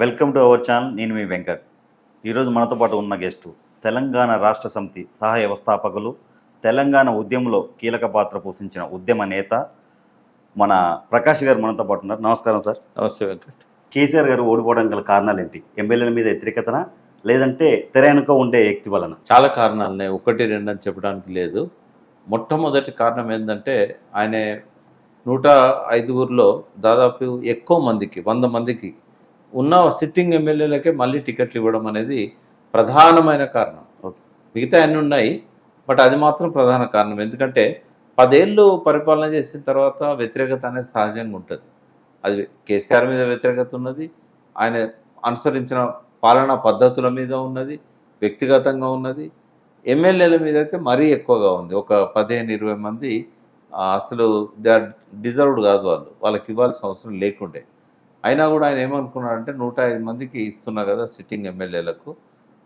Welcome to our channel నేను మీ వెంకట్. ఈరోజు మనతో పాటు ఉన్న గెస్టు తెలంగాణ రాష్ట్ర సమితి సహ వ్యవస్థాపకులు తెలంగాణ ఉద్యమంలో కీలక పాత్ర పోషించిన ఉద్యమ నేత మన ప్రకాష్ గారు మనతో పాటు ఉన్నారు. నమస్కారం సార్. నమస్తే వెంకట్. కేసీఆర్ గారు ఓడిపోవడం గల కారణాలు ఏంటి ఎమ్మెల్యేల మీద వ్యతిరేకతన? లేదంటే తెర వెనుక ఉండే వ్యక్తి వలన? చాలా కారణాలు ఉన్నాయి. ఒకటి రెండు అని చెప్పడానికి లేదు. మొట్టమొదటి కారణం ఏంటంటే ఆయన నూట ఐదుగురిలో దాదాపు ఎక్కువ మందికి వంద మందికి ఉన్న సిట్టింగ్ ఎమ్మెల్యేలకే మళ్ళీ టికెట్లు ఇవ్వడం అనేది ప్రధానమైన కారణం. ఓకే. మిగతా అన్నీ ఉన్నాయి బట్ అది మాత్రం ప్రధాన కారణం. ఎందుకంటే పదేళ్ళు పరిపాలన చేసిన తర్వాత వ్యతిరేకత అనేది సహజంగా ఉంటుంది. అది కేసీఆర్ మీద వ్యతిరేకత ఉన్నది ఆయన అనుసరించిన పాలనా పద్ధతుల మీద ఉన్నది వ్యక్తిగతంగా ఉన్నది. ఎమ్మెల్యేల మీద అయితే మరీ ఎక్కువగా ఉంది. ఒక పదిహేను ఇరవై మంది అసలు దే ఆర్ డిజర్వ్డ్ కాదు వాళ్ళు. వాళ్ళకి ఇవ్వాల్సిన అవసరం లేకుండే. అయినా కూడా ఆయన ఏమనుకున్నాడంటే నూట ఐదు మందికి ఇస్తున్నా కదా సిట్టింగ్ ఎమ్మెల్యేలకు.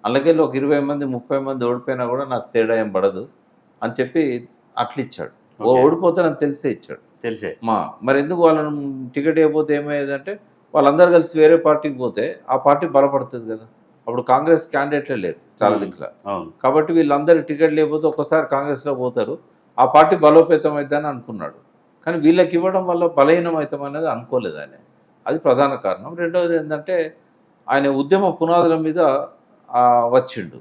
అలాగే ఒక ఇరవై మంది ముప్పై మంది ఓడిపోయినా కూడా నాకు తేడా ఏం పడదు అని చెప్పి అట్లా ఇచ్చాడు ఓ. ఓడిపోతానని తెలిసే ఇచ్చాడు. తెలిసే. మా మరి ఎందుకు వాళ్ళను టికెట్ ఇవ్వకపోతే ఏమయ్యేదంటే వాళ్ళందరూ కలిసి వేరే పార్టీకి పోతే ఆ పార్టీ బలపడుతుంది కదా. అప్పుడు కాంగ్రెస్ క్యాండిడేట్లే లేరు చాలా. దిక్కుల. కాబట్టి వీళ్ళందరూ టికెట్ లేకపోతే ఒక్కసారి కాంగ్రెస్లో పోతారు. ఆ పార్టీ బలోపేతం అవుతుందని అనుకున్నాడు. కానీ వీళ్ళకి ఇవ్వడం వల్ల బలహీనం అవుతాం అనేది అనుకోలేదు ఆయన. అది ప్రధాన కారణం. రెండవది ఏంటంటే ఆయన ఉద్యమ పునాదుల మీద వచ్చిండు.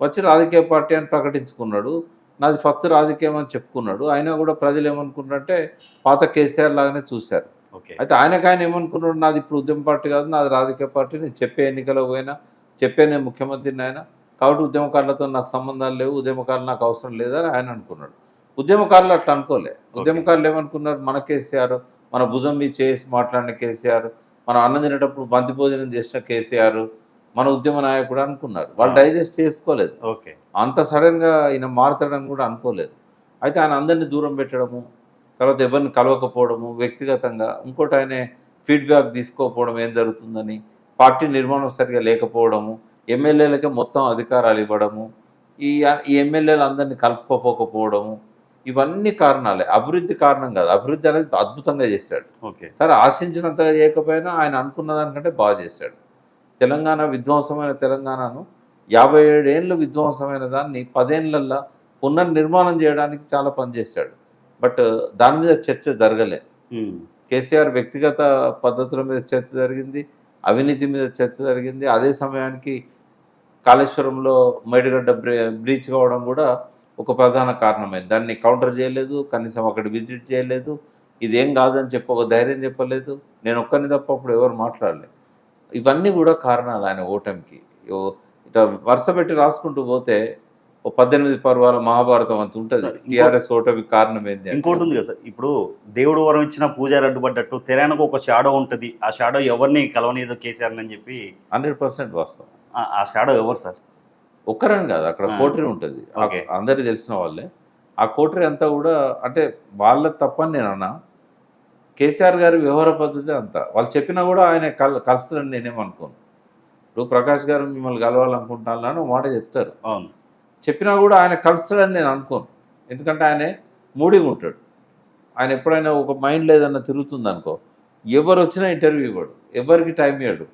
వచ్చి రాజకీయ పార్టీ అని ప్రకటించుకున్నాడు. నాది ఫక్తు రాజకీయం అని చెప్పుకున్నాడు. అయినా కూడా ప్రజలు ఏమనుకున్నారంటే పాత కేసీఆర్ లాగానే చూశారు. ఓకే. అయితే ఆయనకు ఆయన ఏమనుకున్నాడు నాది ఇప్పుడు ఉద్యమ పార్టీ కాదు నాది రాజకీయ పార్టీ నేను చెప్పే ఎన్నికలో పోయినా చెప్పే నేను ముఖ్యమంత్రిని ఆయన కాబట్టి ఉద్యమకారులతో నాకు సంబంధాలు లేవు ఉద్యమకారులు నాకు అవసరం లేదని ఆయన అనుకున్నాడు. ఉద్యమకారులు అట్లా అనుకోలే. ఉద్యమకారులు ఏమనుకున్నారు మన కేసీఆర్ మన భుజం మీద చేసి మాట్లాడిన కేసీఆర్ మనం అన్నం తినేటప్పుడు బంతి భోజనం చేసిన కేసీఆర్ మన ఉద్యమ నాయకుడు అనుకున్నారు. వాళ్ళు డైజెస్ట్ చేసుకోలేదు. ఓకే. అంత సడన్గా ఈయన మారుతాడని కూడా అనుకోలేదు. అయితే ఆయన అందరినీ దూరం పెట్టడము తర్వాత ఎవరిని కలవకపోవడము వ్యక్తిగతంగా ఇంకోటి ఆయన ఫీడ్బ్యాక్ తీసుకోకపోవడం ఏం జరుగుతుందని పార్టీ నిర్మాణం సరిగా లేకపోవడము ఎమ్మెల్యేలకే మొత్తం అధికారాలు ఇవ్వడము ఈ ఈ ఎమ్మెల్యేలు అందరినీ కలుపుకోకపోవడము ఇవన్నీ కారణాలే. అభివృద్ధి కారణం కాదు. అభివృద్ధి అనేది అద్భుతంగా చేశాడు. ఓకే. సరే ఆశించినంతగా చేయకపోయినా ఆయన అనుకున్న దానికంటే బాగా చేశాడు. తెలంగాణ విధ్వంసమైన తెలంగాణను యాభై ఏడేళ్ళు విధ్వంసమైన దాన్ని పదేళ్ళల్లో పునర్నిర్మాణం చేయడానికి చాలా పనిచేశాడు బట్ దాని మీద చర్చ జరగలే. కేసీఆర్ వ్యక్తిగత పద్ధతుల మీద చర్చ జరిగింది. అవినీతి మీద చర్చ జరిగింది. అదే సమయానికి కాళేశ్వరంలో మేడిగడ్డ బ్రీ బ్రీచ్ కావడం కూడా ఒక ప్రధాన కారణమైంది దాన్ని కౌంటర్ చేయలేదు కనీసం అక్కడ విజిట్ చేయలేదు. ఇదేం కాదని చెప్పి ఒక ధైర్యం చెప్పలేదు. నేను ఒక్కరిని తప్ప అప్పుడు ఎవరు మాట్లాడలేదు ఇవన్నీ కూడా కారణాలు ఆయన ఓటమికి. ఇట్లా వరుస పెట్టి రాసుకుంటూ పోతే ఓ పద్దెనిమిది పర్వాల మహాభారతం అంత ఉంటుంది. టీఆర్ఎస్ ఓటమికి కారణం ఏంది అంటే- ఇంకోటి ఉంది కదా సార్ ఇప్పుడు దేవుడు వరం ఇచ్చిన పూజారి అడ్డుపడ్డట్టు తెరానికి ఒక షాడో ఉంటుంది. ఆ షాడో ఎవరిని కలవనీదో కేసీఆర్ అని చెప్పి హండ్రెడ్ పర్సెంట్ వాస్తవం. ఆ షాడో ఎవరు సార్? ఒక్కరని కాదు అక్కడ. కోటరీ ఉంటుంది. అందరికి తెలిసిన వాళ్ళే. ఆ కోటరీ అంతా కూడా అంటే వాళ్ళ తప్పని నేను అన్నా. కేసీఆర్ గారి వ్యవహార పద్ధతి అంతా. వాళ్ళు చెప్పినా కూడా ఆయన కల్ కలుస్తారని నేనేమనుకోను ఇప్పుడు ప్రకాష్ గారు మిమ్మల్ని కలవాలనుకుంటున్నాను అని మాట చెప్తారు. అవును. చెప్పినా కూడా ఆయన కలుస్తాడని నేను అనుకోను. ఎందుకంటే ఆయన మూడిగా ఉంటాడు. ఆయన ఎప్పుడైనా ఒక మైండ్ లేదన్నా తిరుగుతుంది అనుకో ఎవరు వచ్చినా ఇంటర్వ్యూ ఇవ్వడు. ఎవరికి టైం ఇవ్వడు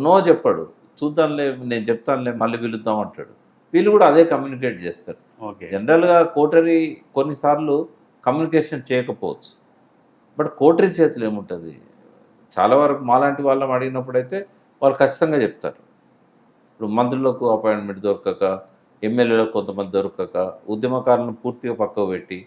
నో చెప్పాడు. చూద్దాంలే నేను చెప్తానులే మళ్ళీ పిలుద్దాం అంటాడు. వీళ్ళు కూడా అదే కమ్యూనికేట్ చేస్తారు. ఓకే. జనరల్గా కోటరీ కొన్నిసార్లు కమ్యూనికేషన్ చేయకపోవచ్చు. బట్ కోటరీ చేతులు ఏముంటుంది? చాలా వరకు మాలాంటి వాళ్ళని అడిగినప్పుడైతే వాళ్ళు ఖచ్చితంగా చెప్తారు. ఇప్పుడు మంత్రులకు అపాయింట్మెంట్ దొరకక ఎమ్మెల్యేలకు కొంతమంది దొరకక ఉద్యమకారులను పూర్తిగా పక్కకు పెట్టి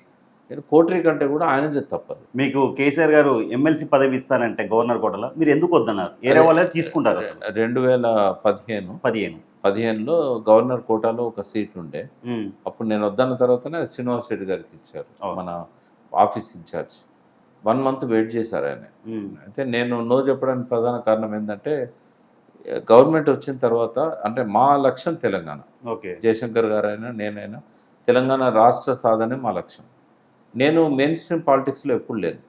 నేను కోటరీ కంటే కూడా ఆయనదే తప్పదు. మీకు కేసీఆర్ గారు ఎమ్మెల్సీ పదవి ఇస్తానంటే గవర్నర్ కోటలో మీరు ఎందుకు వద్దన్నారు? వేరే వాళ్ళే తీసుకుంటారు రెండు వేల పదిహేను. పదిహేను. పదిహేనులో గవర్నర్ కోటాలో ఒక సీట్ ఉండే. అప్పుడు నేను వద్దన్న తర్వాతనే శ్రీనివాస్ రెడ్డి గారికి ఇచ్చారు. మన office in-charge. One month wait చేశారు ఆయన. అయితే నేను నో చెప్పడానికి ప్రధాన కారణం ఏంటంటే గవర్నమెంట్ వచ్చిన తర్వాత అంటే మా లక్ష్యం తెలంగాణ. ఓకే. జయశంకర్ గారు అయినా నేనైనా తెలంగాణ రాష్ట్ర సాధనే మా లక్ష్యం. నేను మెయిన్ స్ట్రీమ్ పాలిటిక్స్లో ఎప్పుడు లేను.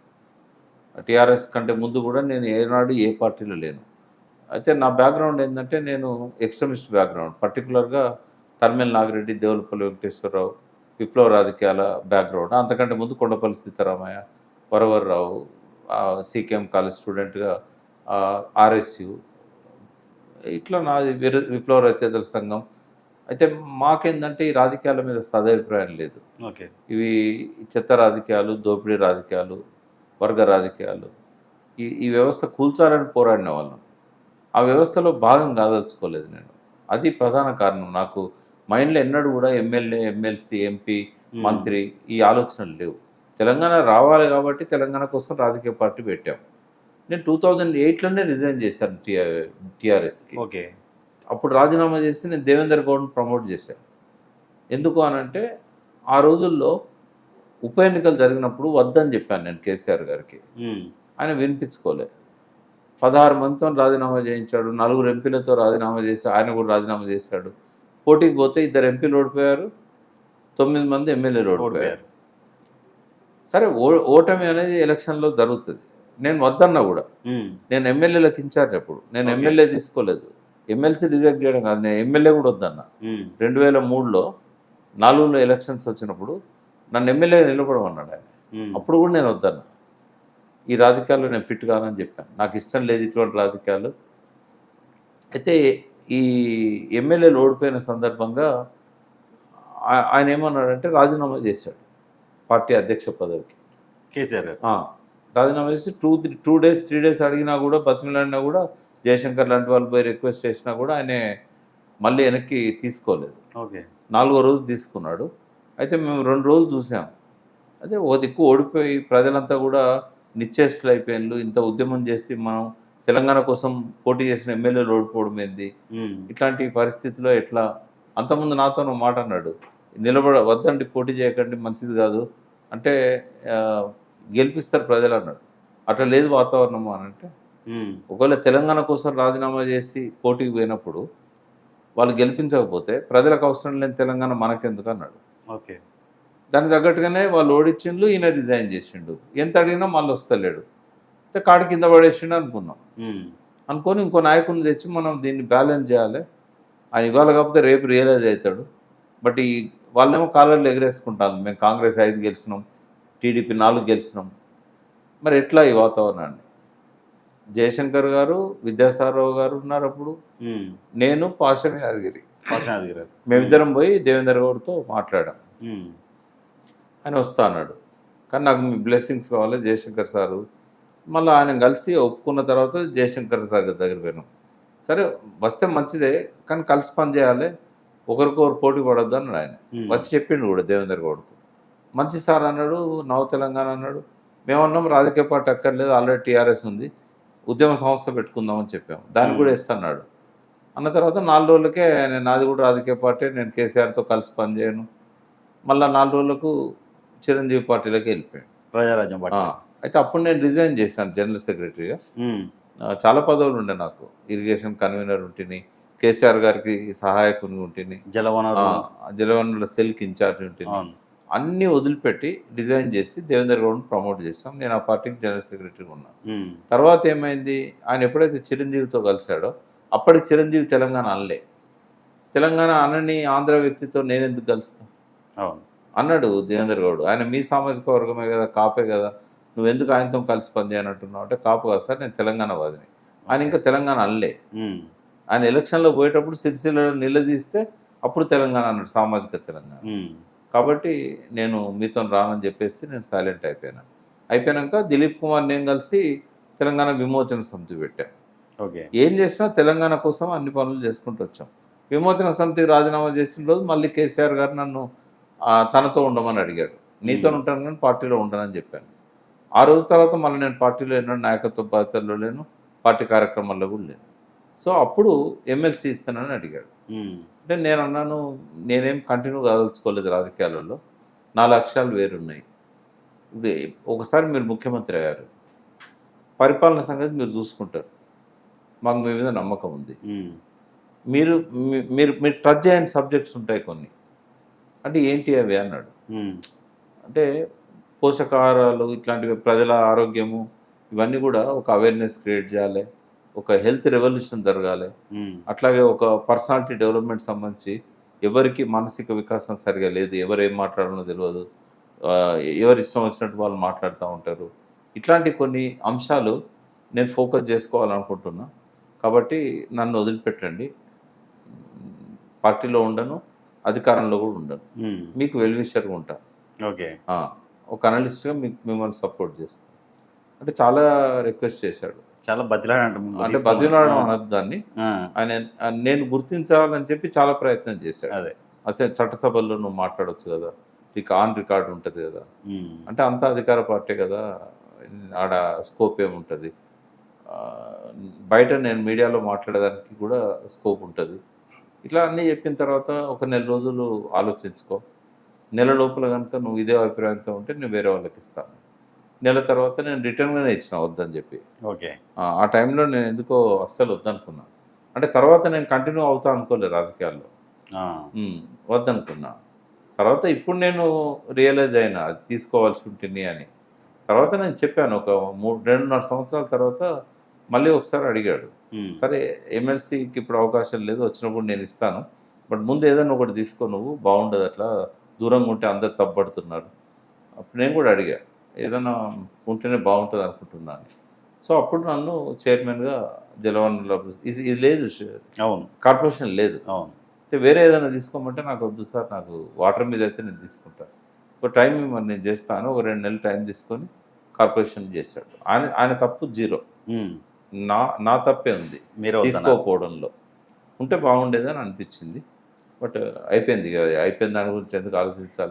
టీఆర్ఎస్ కంటే ముందు కూడా నేను ఏనాడు ఏ పార్టీలో లేను. అయితే నా బ్యాక్గ్రౌండ్ ఏంటంటే నేను ఎక్స్ట్రీమిస్ట్ బ్యాక్గ్రౌండ్ పర్టికులర్గా తర్మేల్ నాగిరెడ్డి దేవులపల్లి వెంకటేశ్వరరావు విప్లవ రాజకీయాల బ్యాక్గ్రౌండ్ అంతకంటే ముందు కొండపల్లి సీతారామయ్య వరవర్రావు సీకేఎం కాలేజ్ స్టూడెంట్గా ఆర్ఎస్యు. ఇట్లా నాది విప్లవ రచయితల సంఘం. అయితే మాకేందంటే ఈ రాజకీయాల మీద సదభిప్రాయం లేదు. ఓకే. ఇవి చెత్త రాజకీయాలు దోపిడీ రాజకీయాలు వర్గ రాజకీయాలు ఈ ఈ వ్యవస్థ కూల్చాలని పోరాడిన వాళ్ళం ఆ వ్యవస్థలో భాగం కాదలుచుకోలేదు నేను. అది ప్రధాన కారణం. నాకు మైండ్లో ఎన్నడూ కూడా ఎమ్మెల్యే ఎమ్మెల్సీ ఎంపీ మంత్రి ఈ ఆలోచనలు లేవు. తెలంగాణ రావాలి కాబట్టి తెలంగాణ కోసం రాజకీయ పార్టీ పెట్టాం. నేను టూ థౌజండ్ ఎయిట్లోనే రిజైన్ చేశాను టీఆర్ టీఆర్ఎస్కి. ఓకే. అప్పుడు రాజీనామా చేసి నేను దేవేందర్ గౌడ్ని ప్రమోట్ చేశాను ఎందుకు అనంటే ఆ రోజుల్లో ఉప ఎన్నికలు జరిగినప్పుడు వద్దని చెప్పాను నేను కేసీఆర్ గారికి. ఆయన వినిపించుకోలే. పదహారు మందితో రాజీనామా చేయించాడు నలుగురు ఎంపీలతో రాజీనామా చేసి ఆయన కూడా రాజీనామా చేశాడు. పోటీకి పోతే ఇద్దరు ఎంపీలు ఓడిపోయారు తొమ్మిది మంది ఎమ్మెల్యేలు ఓడిపోయారు. సరే ఓ ఓటమి అనేది ఎలక్షన్లో జరుగుతుంది. నేను వద్దన్నా కూడా. నేను ఎమ్మెల్యేలకు ఇన్ఛార్జ్ అప్పుడు. నేను. ఎమ్మెల్యే తీసుకోలేదు. ఎమ్మెల్సీ రిజెక్ట్ చేయడం కాదు నేను ఎమ్మెల్యే కూడా వద్దన్నా. రెండు వేల మూడులో నాలుగులో ఎలక్షన్స్ వచ్చినప్పుడు నన్ను ఎమ్మెల్యే నిలబడమన్నాడు ఆయన. అప్పుడు కూడా నేను వద్దన్నా. ఈ రాజకీయాల్లో నేను ఫిట్ కానని చెప్పాను. నాకు ఇష్టం లేదు ఇటువంటి రాజకీయాలు. అయితే ఈ ఎమ్మెల్యేలు ఓడిపోయిన సందర్భంగా ఆయన ఏమన్నాడంటే రాజీనామా చేశాడు పార్టీ అధ్యక్ష పదవికి. కేసీఆర్ రాజీనామా చేసి two two days three days అడిగినా కూడా బతిమిలాడినా కూడా జయశంకర్ లాంటి వాళ్ళు పోయి రిక్వెస్ట్ చేసినా కూడా ఆయన మళ్ళీ వెనక్కి తీసుకోలేదు. ఓకే. నాలుగో రోజు తీసుకున్నాడు. అయితే మేము రెండు రోజులు చూసాం. అదే ఓ దిక్కు ఓడిపోయి ప్రజలంతా కూడా నిశ్చేష్టులు అయిపోయినారు ఇంత ఉద్యమం చేసి మనం తెలంగాణ కోసం పోటీ చేసిన ఎమ్మెల్యేలు ఓడిపోవడం ఏంది. ఇట్లాంటి పరిస్థితిలో ఎట్లా? అంతకుముందు నాతో మాట అన్నాడు. నిలబడ వద్దండి పోటీ చేయకండి మంచిది కాదు. అంటే గెలిపిస్తారు ప్రజలు అన్నాడు. అట్లా లేదు వాతావరణం అని అంటే. ఒకవేళ తెలంగాణ కోసం రాజీనామా చేసి పోటీకి పోయినప్పుడు వాళ్ళు గెలిపించకపోతే ప్రజలకు అవసరం లేని తెలంగాణ మనకెందుకు అన్నాడు. ఓకే దానికి తగ్గట్టుగానే వాళ్ళు ఓడించిండు ఈయన రిజైన్ చేసిండు. ఎంత అడిగినా మళ్ళీ వస్తలేడు. అయితే కాడి కింద పడేసిండు అనుకున్నాం. ఉమ్. అనుకొని ఇంకో నాయకుడిని తెచ్చి మనం దీన్ని బ్యాలెన్స్ చేయాలి. ఆయన ఇవాళ కాకపోతే రేపు రియలైజ్ అవుతాడు. బట్ ఈ వాళ్ళేమో కాలర్లు ఎగరేసుకుంటాను మేము కాంగ్రెస్ ఐదు గెలిచినాం టీడీపీ నాలుగు గెలిచినాం. మరి ఎట్లా ఈ వాతావరణాన్ని? జయశంకర్ గారు విద్యాసాగరరావు గారు ఉన్నారు అప్పుడు. నేను పాషం యాదగిరి. మేమిద్దరం పోయి దేవేందర్ గౌడ్తో మాట్లాడాం. ఆయన వస్తా అన్నాడు. కానీ నాకు మీ బ్లెస్సింగ్స్ కావాలి జయశంకర్ సారు. మళ్ళీ ఆయన కలిసి ఒప్పుకున్న తర్వాత జయశంకర్ సార్ దగ్గర పోయినాం. సరే వస్తే మంచిదే కానీ కలిసి పని చేయాలి. ఒకరికొకరు పోటీ పడొద్దు అన్నాడు ఆయన. వచ్చి చెప్పిండు కూడా దేవేందర్ గౌడ్కు. మంచి సార్ అన్నాడు నవ తెలంగాణ అన్నాడు. మేమన్నాం రాజకీయ పార్టీ అక్కర్లేదు ఆల్రెడీ టీఆర్ఎస్ ఉంది. ఉద్యమ సంస్థ పెట్టుకుందామని చెప్పాము. దానికి కూడా ఇస్తున్నాడు. అన్న తర్వాత నాలుగు రోజులకే ఆయన నాది కూడా రాజకీయ పార్టీ నేను కేసీఆర్తో కలిసి పనిచేయను. మళ్ళీ నాలుగు రోజులకు చిరంజీవి పార్టీలోకి వెళ్ళిపోయాను ప్రజారాజ్యం అయితే అప్పుడు నేను రిజైన్ చేశాను జనరల్ సెక్రటరీగా చాలా పదవులు ఉండే నాకు. ఇరిగేషన్ కన్వీనర్ ఉంటిని కేసీఆర్ గారికి సహాయకుని ఉంటిని జలవనరు జలవనరుల సెల్కి ఇన్ఛార్జ్ ఉంటుంది అన్నీ వదిలిపెట్టి డిజైన్ చేసి దేవేందర్ గౌడ్ని ప్రమోట్ చేస్తాం నేను ఆ పార్టీకి జనరల్ సెక్రటరీ ఉన్నాను. తర్వాత ఏమైంది? ఆయన ఎప్పుడైతే చిరంజీవితో కలిశాడో అప్పటికి చిరంజీవి తెలంగాణ అనలే. తెలంగాణ అనని ఆంధ్ర వ్యక్తితో నేను ఎందుకు కలుస్తాను అన్నాడు దేవేందర్ గౌడ్. ఆయన మీ సామాజిక వర్గమే కదా కాపే కదా. నువ్వు ఎందుకు ఆయనతో కలిసి పనిచేయనంటున్నావు అంటే కాపు కాదు సార్ నేను తెలంగాణ వాదిని ఆయన ఇంకా తెలంగాణ అనలే. ఆయన ఎలక్షన్లో పోయేటప్పుడు సిరిసిల్లలో నిలదీస్తే అప్పుడు తెలంగాణ అన్నాడు సామాజిక తెలంగాణ. కాబట్టి నేను మీతో రానని చెప్పేసి నేను సైలెంట్ అయిపోయాను. అయిపోయాక దిలీప్ కుమార్ నేను కలిసి తెలంగాణ విమోచన సమితి పెట్టాం. ఓకే. ఏం చేసినా తెలంగాణ కోసం అన్ని పనులు చేసుకుంటూ వచ్చాం. విమోచన సమితికి రాజీనామా చేసిన రోజు మళ్ళీ కేసీఆర్ గారు నన్ను తనతో ఉండమని అడిగాడు నీతో ఉంటాను కానీ పార్టీలో ఉండనని చెప్పాను. ఆ రోజు తర్వాత మళ్ళీ నేను పార్టీలో ఎన్నో నాయకత్వ బాధ్యతల్లో లేను పార్టీ కార్యక్రమాల్లో కూడా లేను. సో అప్పుడు ఎమ్మెల్సీ ఇస్తానని అడిగాడు. అంటే నేను అన్నాను నేనేం కంటిన్యూ కాదలుచుకోలేదు రాజకీయాలలో. నా లక్ష్యాలు వేరున్నాయి. ఇప్పుడు ఒకసారి మీరు ముఖ్యమంత్రి అయ్యారు. పరిపాలన సంగతి మీరు చూసుకుంటారు. మాకు మీ మీద నమ్మకం ఉంది. మీరు మీరు మీరు టచ్ చేయని సబ్జెక్ట్స్ ఉంటాయి కొన్ని. అంటే ఏంటి అవి అన్నాడు. అంటే పోషకాహారాలు ఇట్లాంటివి ప్రజల ఆరోగ్యము ఇవన్నీ కూడా ఒక అవేర్నెస్ క్రియేట్ చేయాలి. ఒక హెల్త్ రెవల్యూషన్ జరగాలి. అట్లాగే ఒక పర్సనాలిటీ డెవలప్మెంట్ సంబంధించి ఎవరికి మానసిక వికాసం సరిగా లేదు ఎవరు ఏం మాట్లాడాలో తెలియదు ఎవరి ఇష్టం వచ్చినట్టు వాళ్ళు మాట్లాడుతూ ఉంటారు. ఇట్లాంటి కొన్ని అంశాలు నేను ఫోకస్ చేసుకోవాలనుకుంటున్నా. కాబట్టి నన్ను వదిలిపెట్టండి. పార్టీలో ఉండను అధికారంలో కూడా ఉండను. మీకు వెల్విషర్గా ఉంటా. ఓకే. ఒక అనలిస్ట్గా మీకు మిమ్మల్ని సపోర్ట్ చేస్తాను అంటే చాలా రిక్వెస్ట్ చేశాడు. చాలా బతిలాడంట అంటే బతిలాడడం అనద్దు దాన్ని. ఆయన నేను గుర్తించాలని చెప్పి చాలా ప్రయత్నం చేశాడు. అదే. అసలు చట్టసభల్లో నువ్వు మాట్లాడొచ్చు కదా. నీకు ఆన్ రికార్డ్ ఉంటుంది కదా. అంటే అంతా అధికార పార్టీ కదా. ఆడ స్కోప్ ఏముంటుంది? బయట నేను మీడియాలో మాట్లాడేదానికి కూడా స్కోప్ ఉంటుంది. ఇట్లా అన్నీ చెప్పిన తర్వాత ఒక నెల రోజులు ఆలోచించుకో. నెల లోపల కనుక నువ్వు ఇదే అభిప్రాయంతో ఉంటే నేను వేరే వాళ్ళకి ఇస్తాను. నెల తర్వాత నేను రిటర్న్గానే ఇచ్చిన వద్దని చెప్పి. ఓకే. ఆ, టైంలో నేను ఎందుకో అస్సలు వద్దనుకున్నా. అంటే తర్వాత నేను కంటిన్యూ అవుతా అనుకోలేదు రాజకీయాల్లో. వద్దనుకున్నా. తర్వాత ఇప్పుడు నేను రియలైజ్ అయినా అది తీసుకోవాల్సి ఉంటుంది అని. తర్వాత నేను చెప్పాను ఒక మూడు రెండున్నర సంవత్సరాల తర్వాత మళ్ళీ ఒకసారి అడిగాడు. సరే ఎమ్మెల్సీకి ఇప్పుడు అవకాశం లేదు వచ్చినప్పుడు నేను ఇస్తాను. బట్ ముందు ఏదైనా ఒకటి తీసుకో నువ్వు బాగుండదు అట్లా దూరంగా ఉంటే అందరు తప్పబడుతున్నారు. అప్పుడు నేను కూడా అడిగా. ఏదైనా ఉంటేనే బాగుంటుంది అనుకుంటున్నాను. సో అప్పుడు నన్ను చైర్మన్గా జలవనరుల ఇది ఇది లేదు అవును. కార్పొరేషన్ లేదు. అవును. అయితే వేరే ఏదైనా తీసుకోమంటే నాకు వద్దు సార్ నాకు వాటర్ మీద అయితే నేను తీసుకుంటాను ఒక టైం మరి నేను చేస్తాను ఒక రెండు నెలలు టైం తీసుకొని కార్పొరేషన్ చేశాడు. ఆయన ఆయన తప్పు జీరో. నా నా తప్పే ఉంది. మీరు. తీసుకోకపోవడంలో ఉంటే బాగుండేదని అనిపించింది. బట్ అయిపోయింది అయిపోయిన దాని గురించి ఎందుకు ఆలోచించాలి?